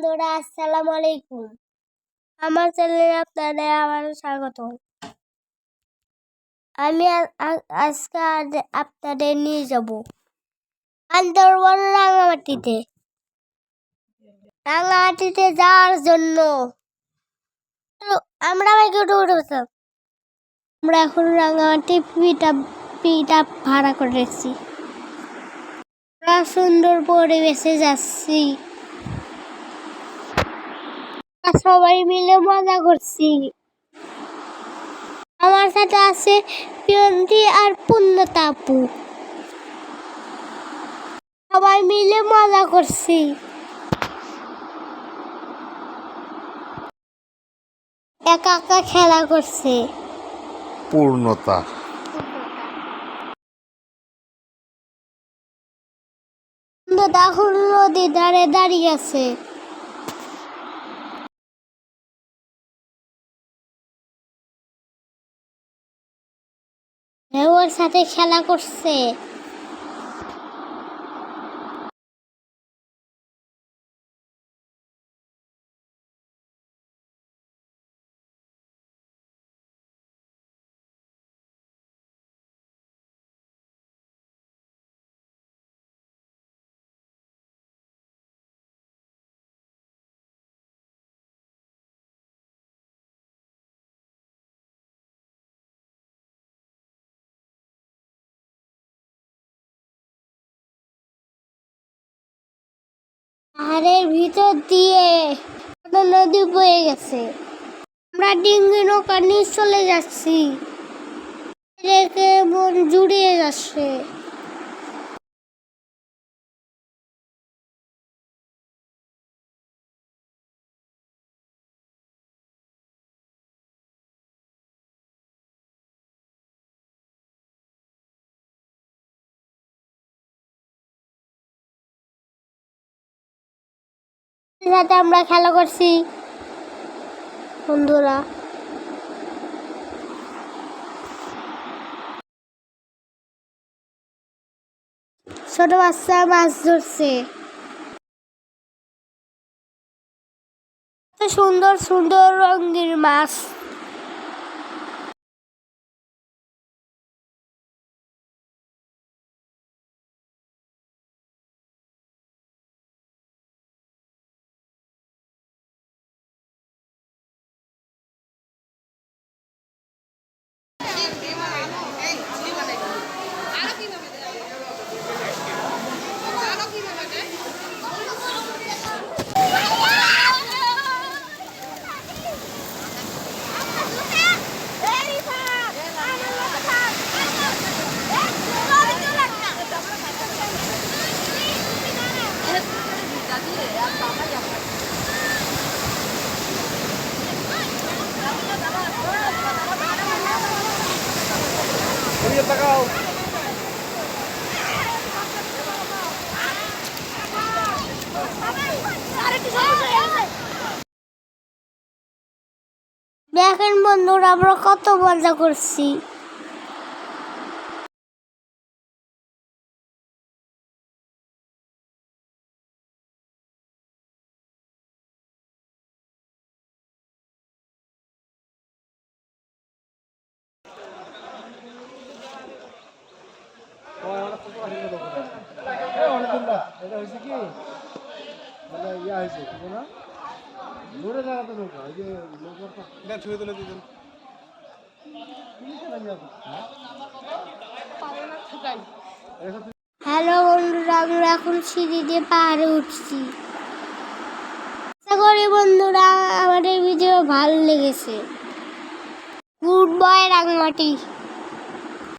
বন্ধুরা, আসসালামু আলাইকুম। আমার চ্যানেলে আপনাদের আবার স্বাগত। আমি আজকে আজ- আপনাদের নিয়ে যাব আন্দরবন রাঙামাটিতে। রাঙামাটিতে যাওয়ার জন্য। আমরা বাইকে উঠে উঠেছিলাম আমরা এখন রাঙামাটি পিটা পিটা ভাড়া করেছি আমরা সুন্দর পরিবেশে যাচ্ছি। আমরা সবাই মিলে মজা করছি। আমার সাথে আছে পিয়ন্তি আর পূর্ণতা আপু। সবাই মিলে মজা করছি। একা একা খেলা করছে। পূর্ণতা। পূর্ণতা এখন নদী ধারে দাঁড়িয়ে আছে। ওর সাথে খেলা করছে। পাহাড়ের ভিতর দিয়ে নদী বয়ে গেছে। আমরা ডিঙ্গি নৌকা নিয়ে চলে যাচ্ছি। মন জুড়িয়ে যাচ্ছে। সাথে আমরা খেলা করছি। বন্ধুরা। ছোট বাচ্চা মাছ ধরছে। সুন্দর সুন্দর রঙের মাছ। দেখেন বন্ধুরা আমরা কত মজা করছি। মানে ইয়া হয়েছে না নৌকা এই যে নৌকার তুলে দিতেন হ্যালো বন্ধুরা আমরা এখন সিঁড়ি দিয়ে পাহাড়ে উঠছি। আশা করি বন্ধুরা আমাদের ভিডিও ভালো লেগেছে। Good boy Rangamati.